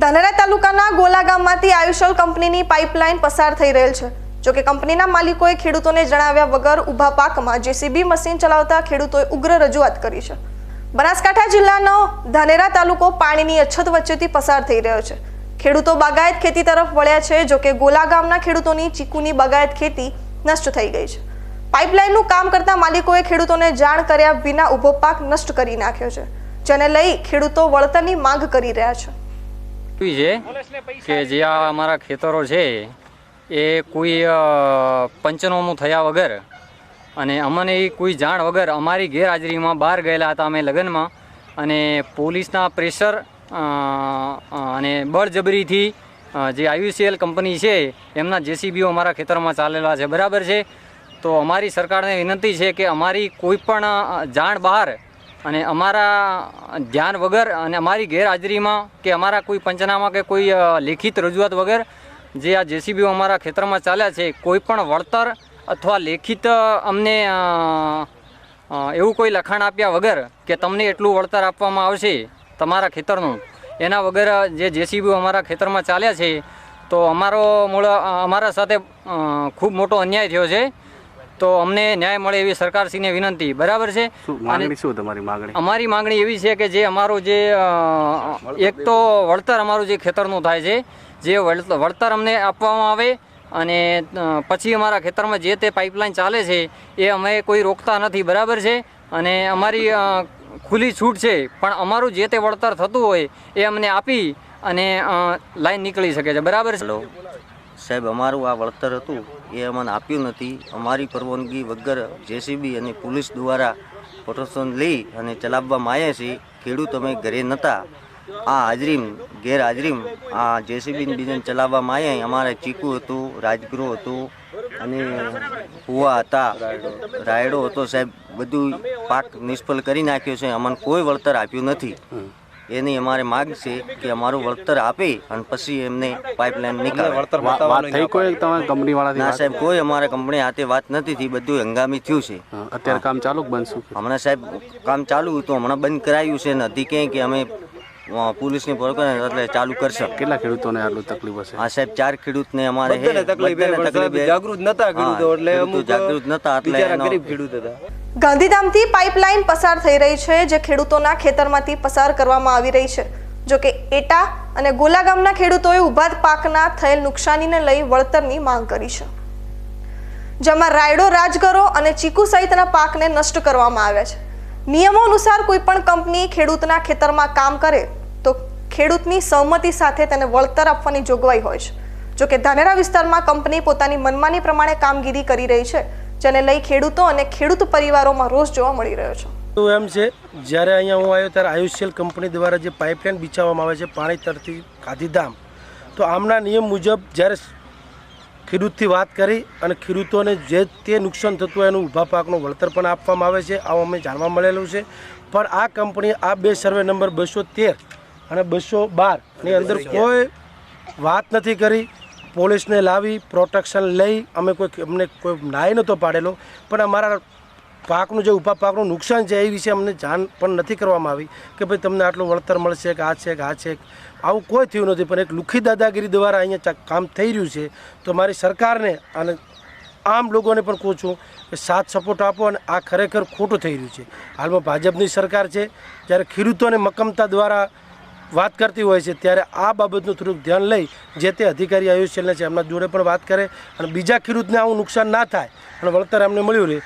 ધાનેરા તાલુકાના ગોલા ગામમાંથી આયુષલ કંપનીની પાઇપલાઇન પસાર થઈ રહેલ છે. જો કે કંપનીના માલિકોએ ખેડૂતોને જણાવ્યા વગર ઊભા પાકમાં જેસીબી મશીન ચલાવતા ખેડૂતોએ ઉગ્ર રજૂઆત કરી છે. બનાસકાંઠા જિલ્લાનો ધાનેરા તાલુકો પાણીની અછત વચ્ચેથી પસાર થઈ રહ્યો છે. ખેડૂતો બાગાયત ખેતી તરફ વળ્યા છે જો કે ગોલા ગામના ખેડૂતોની ચીકુની બાગાયત ખેતી નષ્ટ થઈ ગઈ છે. પાઇપલાઇનનું કામ કરતા માલિકોએ ખેડૂતોને જાણ કર્યા વિના ઊભો પાક નષ્ટ કરી નાખ્યો છે, જેને લઈ ખેડૂતો વળતરની માંગ કરી રહ્યા છે. છે કે જે આ અમારા ખેતરો છે, એ કોઈ પંચનામું થયા વગર અને અમને એ કોઈ જાણ વગર અમારી ગેરહાજરીમાં બહાર ગયેલા હતા અમે લગ્નમાં અને પોલીસના પ્રેશર અને બળજબરીથી જે આયુસીએલ કંપની છે, એમના જેસીબીઓ અમારા ખેતરમાં ચાલેલા છે. બરાબર છે? તો અમારી સરકારને વિનંતી છે કે અમારી કોઈ પણ જાણ બહાર અને અમારા ધ્યાન વગર અને અમારી ગેરહાજરીમાં કે અમારા કોઈ પંચનામા કે કોઈ લેખિત રજૂઆત વગર જે આ જેસીબીઓ અમારા ખેતરમાં ચાલ્યા છે, કોઈ પણ વળતર અથવા લેખિત અમને એવું કોઈ લખાણ આપ્યા વગર કે તમને એટલું વળતર આપવામાં આવશે તમારા ખેતરનું, એના વગર જે જેસીબીઓ અમારા ખેતરમાં ચાલ્યા છે, તો અમારો મૂળ અમારા સાથે ખૂબ મોટો અન્યાય થયો છે. તો અમને ન્યાય મળે એવી સરકારશ્રીને વિનંતી. બરાબર છે? શું અને માંગણી શું તમારી માંગણી? અમારી માંગણી એવી છે કે જે અમારું જે એક તો વળતર અમારું જે ખેતરનું થાય છે જે વળ- વળતર અમને આપવામાં આવે અને પછી અમારા ખેતરમાં જે તે પાઇપલાઇન ચાલે છે એ અમે કોઈ રોકતા નથી. બરાબર છે? અને અમારી ખુલ્લી છૂટ છે પણ અમારું જે તે વળતર થતું હોય એ અમને આપી અને લાઈન નીકળી શકે છે. બરાબર છે? સાહેબ, અમારું આ વળતર હતું, એ અમને આપ્યું નથી. અમારી પરવાનગી વગર જેસીબી અને પોલીસ દ્વારા પ્રોટેક્શન લઈ અને ચલાવવામાં આવ્યા છે ખેડૂત અમે ઘરે નહોતા આ હાજરીમ, ગેરહાજરીમ, આ જેસીબીને બીજન ચલાવવામાં આવ્યા અમારે ચીકુ હતું, રાજગૃહ હતું અને કુવા હતા. રાયડો હતો સાહેબ, બધું પાક નિષ્ફળ કરી નાખ્યો છે. અમને કોઈ વળતર આપ્યું નથી. એની અમારે માગ છે કે અમારું વળતર આપે અને પછી એમને પાઇપલાઇન નીકળે. વા- વાત થઈ કોઈ તમે કંપની વાળાથી ના સાહેબ કોઈ અમારે કંપની હાથે વાત નથી થઈ બધું હંગામી થયું છે. અત્યારે કામ ચાલુ બનશું. હમણાં સાહેબ કામ ચાલુ હતું હમણાં બંધ કરાયું છે ને હતી ક્યાંય કે અમે પોલીસની પકડ એટલે ચાલુ કરશે. કેટલા ખેડૂતોને આટલું તકલીફ હશે? હા સાહેબ ચાર ખેડૂતને અમારે. જાગૃત નતા ખેડૂતો એટલે જાગૃત નતા એટલે ગરીબ ખેડૂત હતા. ગાંધીધામથી પાઇપલાઇન પસાર થઈ રહી છે, જે ખેડૂતોના ખેતરમાંથી પસાર કરવામાં આવી રહી છે. જો કે એટા અને ગોલા ગામના ખેડૂતોએ ઊભા પાકના થયેલ નુકસાનીને લઈ વળતરની માંગ કરી છે. જેમાં રાયડો, રાજગરો અને ચીકુ સહિતના પાકને નષ્ટ કરવામાં આવ્યા છે. નિયમો અનુસાર કોઈ પણ કંપની ખેડૂતના ખેતરમાં કામ કરે તો ખેડૂતની સહમતિ સાથે તેને વળતર આપવાની જોગવાઈ હોય છે. જો કે ધાનેરા વિસ્તારમાં કંપની પોતાની મનમાની પ્રમાણે કામગીરી કરી રહી છે જેને લઈ ખેડૂતો અને ખેડૂત પરિવારોમાં રોષ જોવા મળી રહ્યો છે. તો એમ છે જ્યારે અહીંયા હું આવ્યો ત્યારે આયુષ્યલ કંપની દ્વારા જે પાઇપલાઇન બિછાવવામાં આવે છે પાણી તરતી ગાંધીધામ તો આમના નિયમ મુજબ જ્યારે ખેડૂતથી વાત કરી અને ખેડૂતોને જે તે નુકસાન થતું હોય એનું ઊભા પાકનું વળતર પણ આપવામાં આવે છે આવું અમે જાણવા મળેલું છે. પણ આ કંપની આ બે સર્વે નંબર બસો તેર અને બસો બારની અંદર કોઈ વાત નથી કરી. પોલીસને લાવી, પ્રોટેક્શન લઈ અમે કોઈ અમને કોઈ નાય નહોતો પાડેલો. પણ અમારા પાકનું જે ઊભા પાકનું નુકસાન છે એ વિશે અમને જાણ પણ નથી કરવામાં આવી કે ભાઈ તમને આટલું વળતર મળશે કે આ છે કે આ છે. આવું કોઈ થયું નથી, પણ એક લુખી દાદાગીરી દ્વારા અહીંયા કામ થઈ રહ્યું છે. તો મારી સરકારને અને આમ લોકોને પણ કહું છું કે સાથ સપોર્ટ આપો અને આ ખરેખર ખોટું થઈ રહ્યું છે. હાલમાં ભાજપની સરકાર છે. જ્યારે ખેડૂતોને મક્કમતા દ્વારા વાત કરતી હોય છે, ત્યારે આ બાબતનું થોડુંક ધ્યાન લઈ જે તે અધિકારી આયુષ્યને છે એમના જોડે પણ વાત કરે અને બીજા ખેડૂતને આવું નુકસાન ના થાય અને વળતર એમને મળ્યું રહે.